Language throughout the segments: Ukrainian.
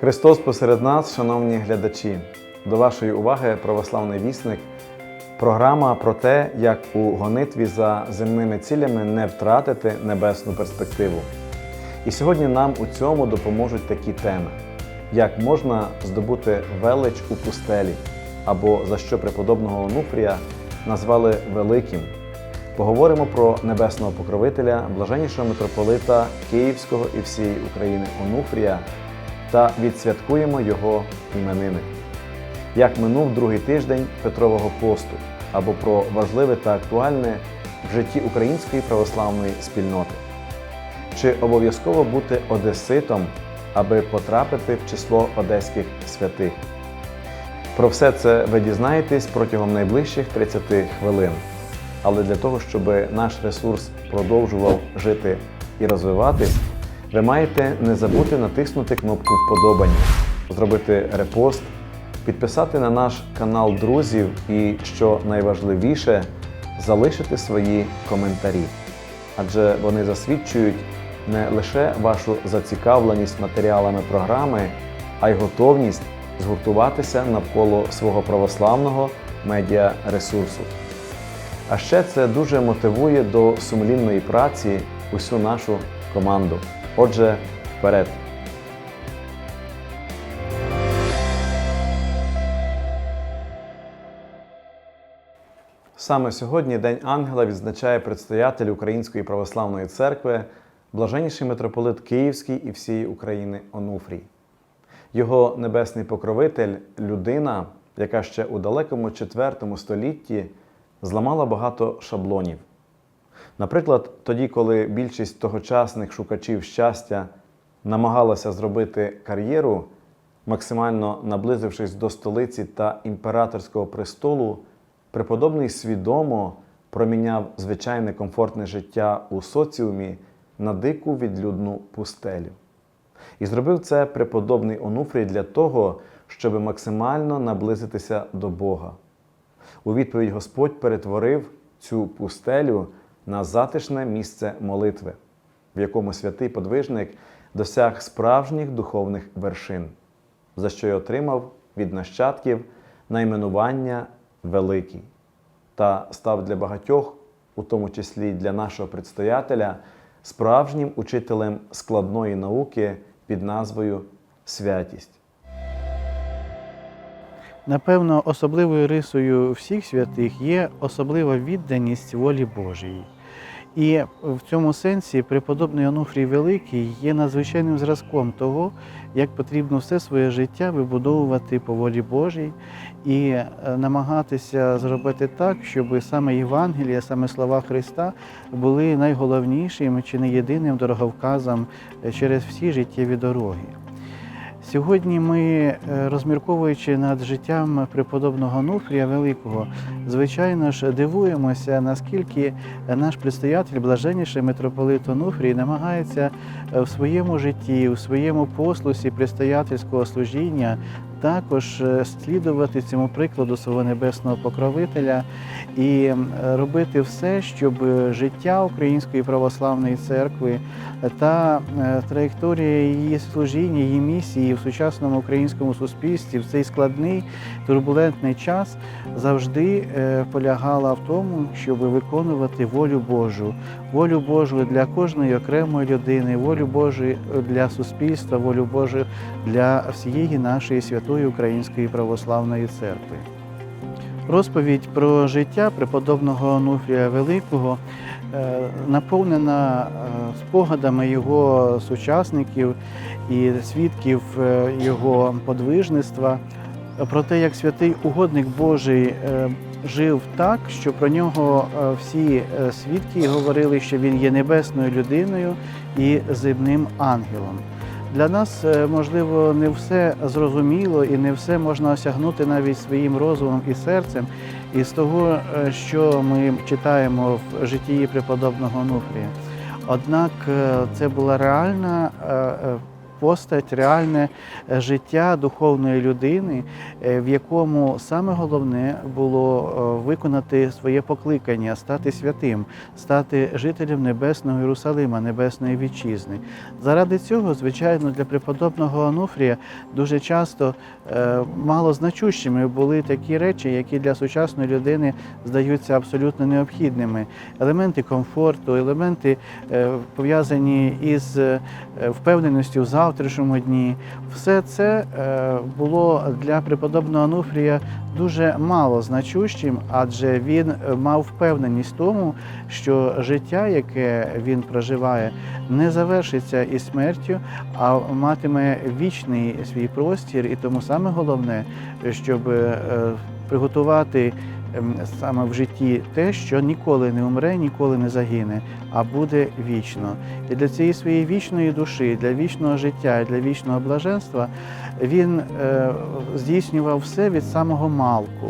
Христос посеред нас, шановні глядачі, до вашої уваги православний вісник. Програма про те, як у гонитві за земними цілями не втратити небесну перспективу. І сьогодні нам у цьому допоможуть такі теми: як можна здобути велич у пустелі, або за що преподобного Онуфрія назвали великим. Поговоримо про небесного покровителя, блаженнішого митрополита Київського і всієї України Онуфрія та відсвяткуємо його іменини. Як минув другий тиждень Петрового посту або про важливе та актуальне в житті української православної спільноти. Чи обов'язково бути одеситом, аби потрапити в число одеських святих? Про все це ви дізнаєтесь протягом найближчих 30 хвилин. Але для того, щоб наш ресурс продовжував жити і розвиватись, ви маєте не забути натиснути кнопку Вподобання, зробити репост, підписати на наш канал друзів і, що найважливіше, залишити свої коментарі. Адже вони засвідчують не лише вашу зацікавленість матеріалами програми, а й готовність згуртуватися навколо свого православного медіаресурсу. А ще це дуже мотивує до сумлінної праці усю нашу команду. Отже, вперед! Саме сьогодні День Ангела відзначає предстоятель Української православної церкви, блаженніший митрополит Київський і всієї України Онуфрій. Його небесний покровитель людина, яка ще у далекому IV столітті зламала багато шаблонів. Наприклад, тоді, коли більшість тогочасних шукачів щастя намагалася зробити кар'єру, максимально наблизившись до столиці та імператорського престолу, преподобний свідомо проміняв звичайне комфортне життя у соціумі на дику відлюдну пустелю. І зробив це преподобний Онуфрій для того, щоб максимально наблизитися до Бога. У відповідь Господь перетворив цю пустелю на затишне місце молитви, в якому святий подвижник досяг справжніх духовних вершин, за що й отримав від нащадків найменування Великий та став для багатьох, у тому числі для нашого предстоятеля, справжнім учителем складної науки під назвою Святість. Напевно, особливою рисою всіх святих є особлива відданість волі Божій. І в цьому сенсі преподобний Онуфрій Великий є надзвичайним зразком того, як потрібно все своє життя вибудовувати по волі Божій і е, намагатися зробити так, щоб саме Євангелія, саме слова Христа були найголовнішим чи не єдиним дороговказом е, через всі життєві дороги. Сьогодні ми, е, розмірковуючи над життям преподобного Нуфрія Великого, звичайно ж дивуємося, наскільки наш предстоятель, блаженніший митрополит Онуфрій, намагається е, в своєму житті, в своєму послусі предстоятельського служіння також е, слідувати цьому прикладу свого небесного покровителя і робити все, щоб життя Української православної церкви та е, траєкторія її служіння, її місії в сучасному українському суспільстві в цей складний турбулентний час завжди е, полягала в тому, щоб виконувати волю Божу, волю Божу для кожної окремої людини, волю Божу для суспільства, волю Божу для всієї нашої святої Української православної церкви. Розповідь про життя преподобного Онуфрія Великого е, наповнена е, спогадами його сучасників і свідків його подвижництва, про те, як святий угодник Божий е, жив так, що про нього е, всі е, свідки говорили, що він є небесною людиною і земним ангелом. Для нас, можливо, не все зрозуміло і не все можна осягнути навіть своїм розумом і серцем. І з того, що ми читаємо в житті преподобного Нуфрія. Однак це була реальна постать, реальне е, життя духовної людини, е, в якому саме головне було е, виконати своє покликання, стати святим, стати жителем небесного Єрусалима, небесної вітчизни. Заради цього, звичайно, для преподобного Онуфрія дуже часто малозначущими були такі речі, які для сучасної людини здаються абсолютно необхідними. Елементи комфорту, елементи пов'язані із впевненістю в завтрашньому дні. Все це е, було для преподобного Онуфрія дуже мало значущим, адже він е, мав впевненість в тому, що життя, яке він проживає, не завершиться із смертю, а матиме вічний свій простір. І тому саме головне, щоб е, приготувати саме в житті те, що ніколи не умре, ніколи не загине, а буде вічно. І для цієї своєї вічної душі, для вічного життя, для вічного блаженства він е, здійснював все від самого малку.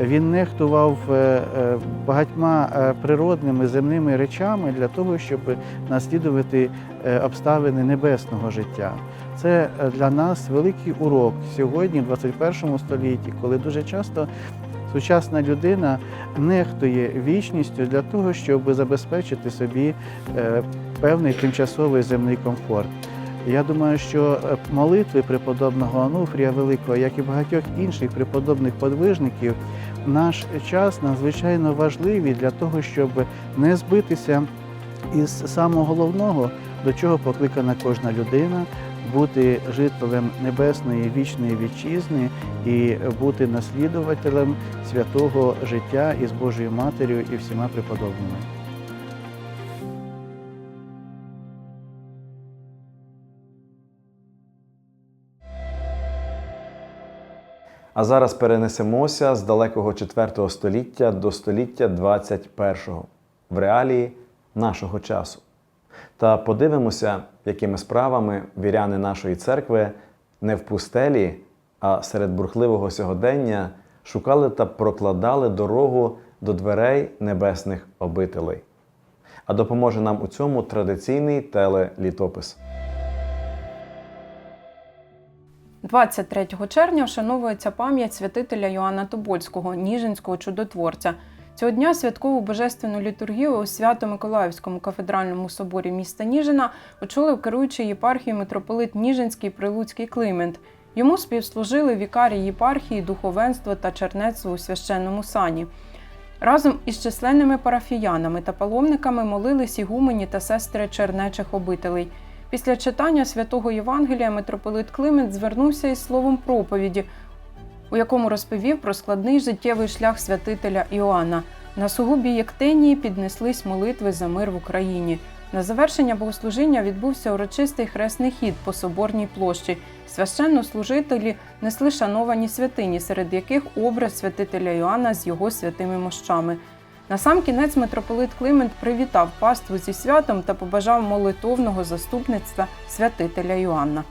Він нехтував е, е, багатьма природними земними речами для того, щоб наслідувати обставини небесного життя. Це для нас великий урок сьогодні, в 21 столітті, коли дуже часто сучасна людина нехтує вічністю для того, щоб забезпечити собі е, певний тимчасовий земний комфорт. Я думаю, що е, молитви преподобного Онуфрія Великого, як і багатьох інших преподобних подвижників, наш час надзвичайно важливі для того, щоб не збитися із самого головного, до чого покликана кожна людина, бути жителем небесної вічної вітчизни і бути наслідувателем святого життя із Божою Матір'ю і всіма преподобними. А зараз перенесемося з далекого 4 століття до століття 21 в реалії нашого часу. Та подивимося, якими справами віряни нашої церкви не в пустелі, а серед бурхливого сьогодення шукали та прокладали дорогу до дверей небесних обителей. А допоможе нам у цьому традиційний телелітопис. 23 червня вшановується пам'ять святителя Йоанна Тобольського, Ніжинського чудотворця. Цього дня святкову божественну літургію у Свято-Миколаївському кафедральному соборі міста Ніжина очолив керуючий єпархією митрополит Ніжинський Прилуцький Климент. Йому співслужили вікарі єпархії, духовенство та чернецтво у священному сані. Разом із численними парафіянами та паломниками молились ігумені та сестри чернечих обителей. Після читання святого Євангелія митрополит Климент звернувся із словом проповіді, у якому розповів про складний життєвий шлях святителя Іоанна. На сугубі Єктенії піднеслись молитви за мир в Україні. На завершення богослужіння відбувся урочистий хресний хід по соборній площі. Священнослужителі несли шановані святині, серед яких образ святителя Іоанна з його святими мощами. На сам кінець митрополит Климент привітав паству зі святом та побажав молитовного заступництва святителя Йоанна.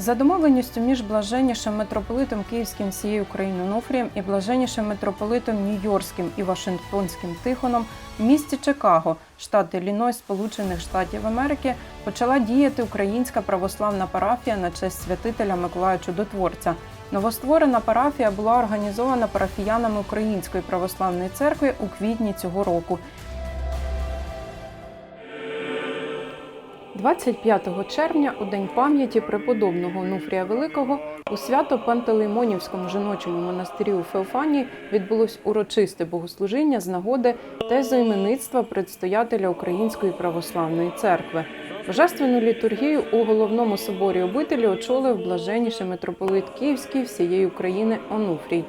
За домовленістю між блаженнішим митрополитом Київським всієї України Онуфрієм і блаженнішим митрополитом Нью-Йоркським і Вашингтонським Тихоном в місті Чикаго, штат Іллінойс, Сполучених Штатів Америки, почала діяти українська православна парафія на честь святителя Миколая Чудотворця. Новостворена парафія була організована парафіянами Української православної церкви у квітні цього року. 25 червня, у день пам'яті преподобного Онуфрія Великого, у свято Пантелеймонівському жіночому монастирі у Феофанії відбулось урочисте богослужіння з нагоди тезоіменництва предстоятеля Української православної церкви. Божественну літургію у головному соборі обителі очолив блаженніший митрополит Київський всієї України Онуфрій.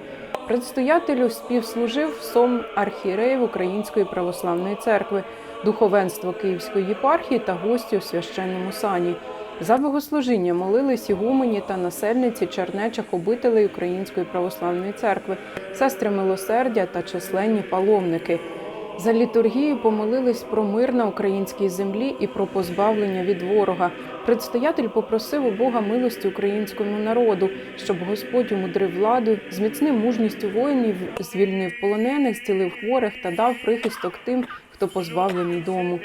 Предстоятелю співслужив сом архієреїв Української православної церкви, духовенство Київської єпархії та гості у священному сані. За богослужіння молились ігумені та насельниці чернечих обителей Української православної церкви, сестри милосердя та численні паломники. За літургією помолились про мир на українській землі і про позбавлення від ворога. Предстоятель попросив у Бога милості українському народу, щоб Господь умудрив владу, зміцнив мужністю воїнів, звільнив полонених, зцілив хворих та дав прихисток тим, хто позбавлений дому.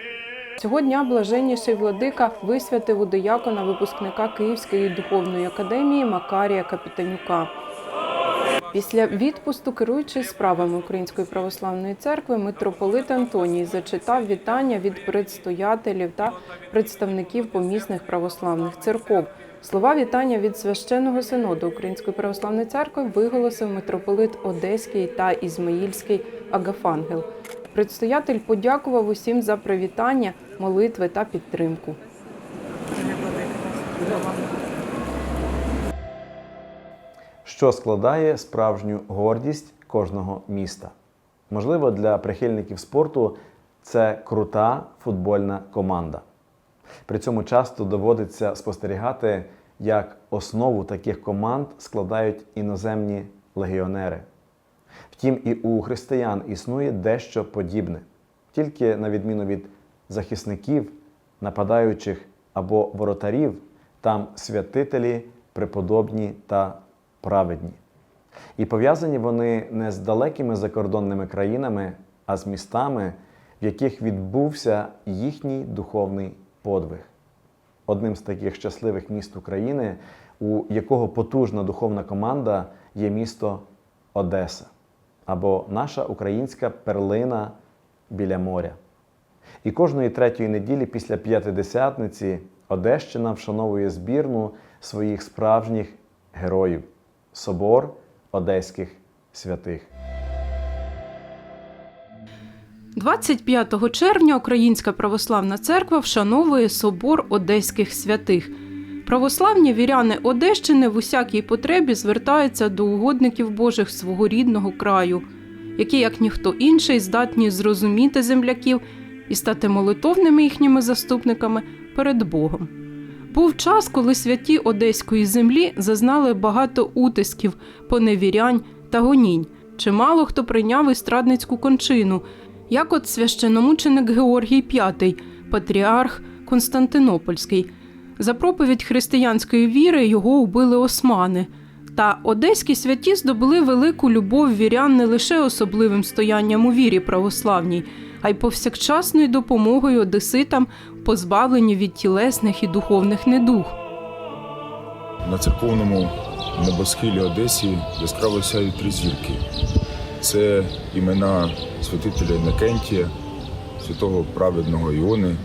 Цього дня блаженніший владика висвятив у диякона випускника Київської духовної академії Макарія Капітанюка. Після відпусту, керуючий справами Української православної церкви, митрополит Антоній зачитав вітання від предстоятелів та представників помісних православних церков. Слова вітання від священного синоду Української православної церкви виголосив митрополит Одеський та Ізмаїльський Агафангел. Предстоятель подякував усім за привітання, молитви та підтримку. що складає справжню гордість кожного міста. Можливо, для прихильників спорту це крута футбольна команда. При цьому часто доводиться спостерігати, як основу таких команд складають іноземні легіонери. Втім, і у християн існує дещо подібне, тільки на відміну від захисників, нападаючих або воротарів, там святителі преподобні та праведні. І пов'язані вони не з далекими закордонними країнами, а з містами, в яких відбувся їхній духовний подвиг. Одним з таких щасливих міст України, у якого потужна духовна команда, є місто Одеса або наша українська перлина біля моря. І кожної третьої неділі після п'ятидесятниці Одещина вшановує збірну своїх справжніх героїв собор Одеських святих. 25 червня Українська православна церква вшановує собор Одеських святих. Православні віряни Одещини в усякій потребі звертаються до угодників Божих свого рідного краю, які, як ніхто інший, здатні зрозуміти земляків і стати молитовними їхніми заступниками перед Богом. Був час, коли святі одеської землі зазнали багато утисків, поневірянь та гонінь. Чимало хто прийняв істрадницьку кончину, як от священомученик Георгій V, патріарх Константинопольський. За проповідь християнської віри його убили османи. Та одеські святі здобули велику любов вірян не лише особливим стоянням у вірі православній, а й повсякчасною допомогою одеситам, позбавленні від тілесних і духовних недуг. На церковному небосхилі Одесі яскраво сяють три зірки. Це імена святителя Іннокентія, святого праведного Іони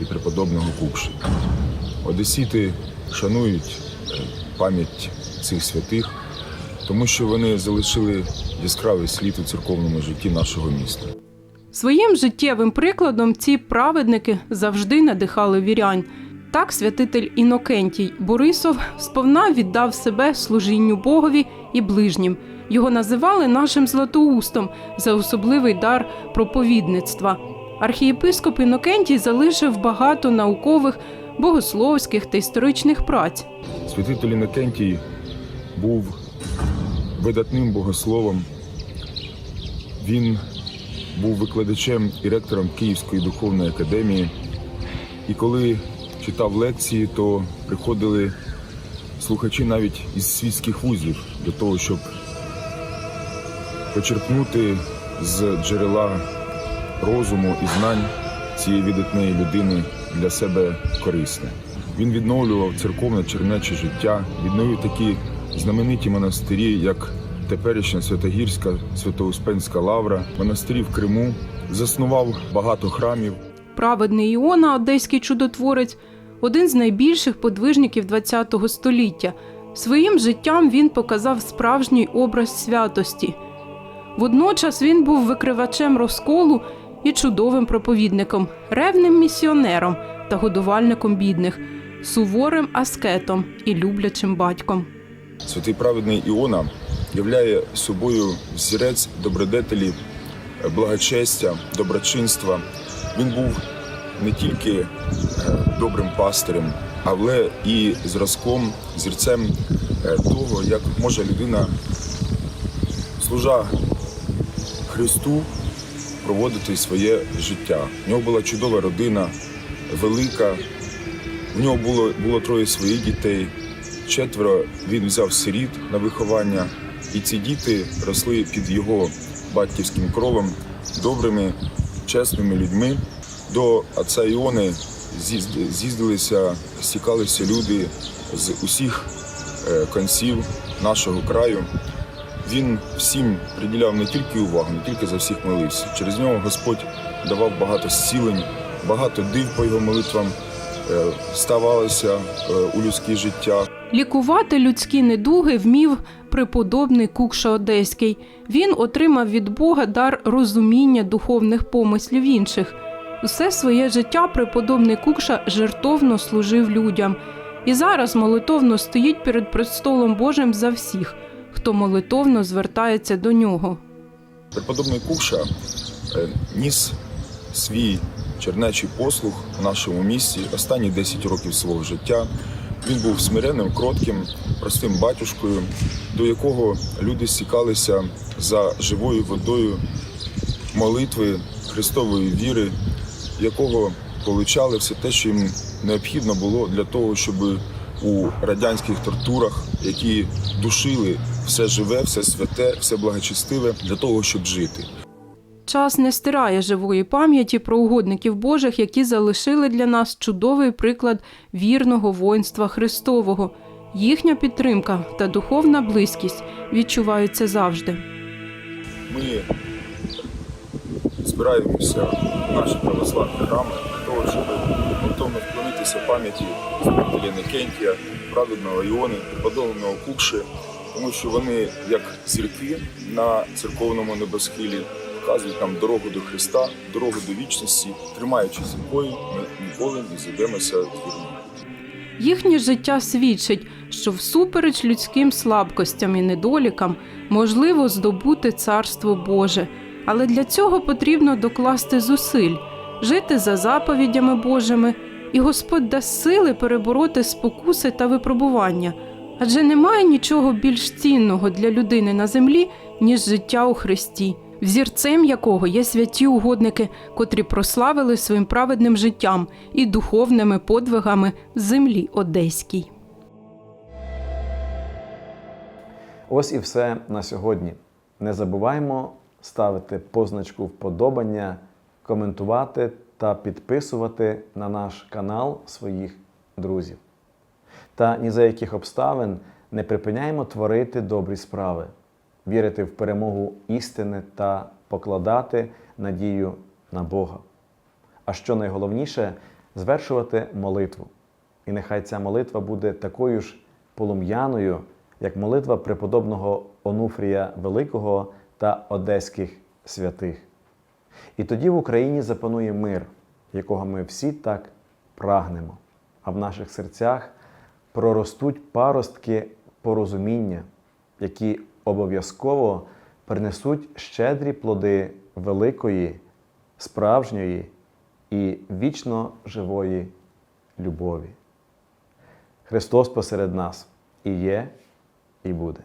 і преподобного Кукши. Одесіти шанують е, пам'ять цих святих, тому що вони залишили яскравий слід у церковному житті нашого міста. Своїм життєвим прикладом ці праведники завжди надихали вірянь. Так святитель Інокентій Борисов сповна віддав себе служінню Богові і ближнім. Його називали нашим златоустом за особливий дар проповідництва. Архієпископ Інокентій залишив багато наукових, богословських та історичних праць. Святитель Іннокентій був видатним богословом. Він був викладачем і ректором Київської духовної академії. І коли читав лекції, то приходили слухачі навіть із світських вузів для того, щоб почерпнути з джерела розуму і знань цієї видатної людини для себе корисне. Він відновлював церковне чернече життя, відновив такі знамениті монастирі, як теперішня Святогірська, Святоуспенська лавра, монастирі в Криму, заснував багато храмів. Праведний Іона, одеський чудотворець, один з найбільших подвижників ХХ століття. Своїм життям він показав справжній образ святості. Водночас він був викривачем розколу і чудовим проповідником, ревним місіонером та годувальником бідних, суворим аскетом і люблячим батьком. Святий праведний Іона являє собою взірець добродетелі, благочестя, доброчинства. Він був не тільки е, добрим пастирем, але і зразком, зірцем е, того, як може людина, служа Христу, проводити своє життя. У нього була чудова родина, велика. В нього було, було троє своїх дітей. Четверо він взяв сиріт на виховання, і ці діти росли під його батьківським кровом добрими, чесними людьми. До отця Іони з'їздилися, стікалися люди з усіх е, конців нашого краю. Він всім приділяв не тільки увагу, не тільки за всіх молився. Через нього Господь давав багато зцілень, багато див по його молитвам е, ставалося е, у людське життя. Лікувати людські недуги вмів преподобний Кукша Одеський. Він отримав від Бога дар розуміння духовних помислів інших. Усе своє життя преподобний Кукша жертовно служив людям. І зараз молитовно стоїть перед престолом Божим за всіх, хто молитовно звертається до нього. Преподобний Кувша е, ніс свій чернечий послуг в нашому місті останні 10 років свого життя. Він був смиренним, кротким, простим батюшкою, до якого люди стікалися за живою водою молитви Христової віри, якого получали все те, що їм необхідно було для того, щоб у радянських тортурах, які душили все живе, все святе, все благочестиве, для того, щоб жити. Час не стирає живої пам'яті про угодників Божих, які залишили для нас чудовий приклад вірного воїнства Христового. Їхня підтримка та духовна близькість відчуваються завжди. Ми збираємося в наші православні храми для того, щоб готовно вклонитися пам'яті Спартеля Некентія, праведного Іони, преподобного Кукши, тому що вони, як зірки на церковному небосхилі, показують нам дорогу до Христа, дорогу до вічності, тримаючись якої ми ніколи не зійдемося з вірною. Їхнє життя свідчить, що всупереч людським слабкостям і недолікам можливо здобути царство Боже, але для цього потрібно докласти зусиль, жити за заповідями Божими, і Господь дасть сили перебороти спокуси та випробування. Адже немає нічого більш цінного для людини на землі, ніж життя у Христі, взірцем якого є святі угодники, котрі прославили своїм праведним життям і духовними подвигами землі Одеській. Ось і все на сьогодні. Не забуваємо ставити позначку вподобання, коментувати та підписувати на наш канал своїх друзів. Та ні за яких обставин не припиняємо творити добрі справи, вірити в перемогу істини та покладати надію на Бога. А що найголовніше, звершувати молитву. І нехай ця молитва буде такою ж полум'яною, як молитва преподобного Онуфрія Великого та одеських святих. І тоді в Україні запанує мир, якого ми всі так прагнемо, а в наших серцях проростуть паростки порозуміння, які обов'язково принесуть щедрі плоди великої, справжньої і вічно живої любові. Христос посеред нас і є, і буде.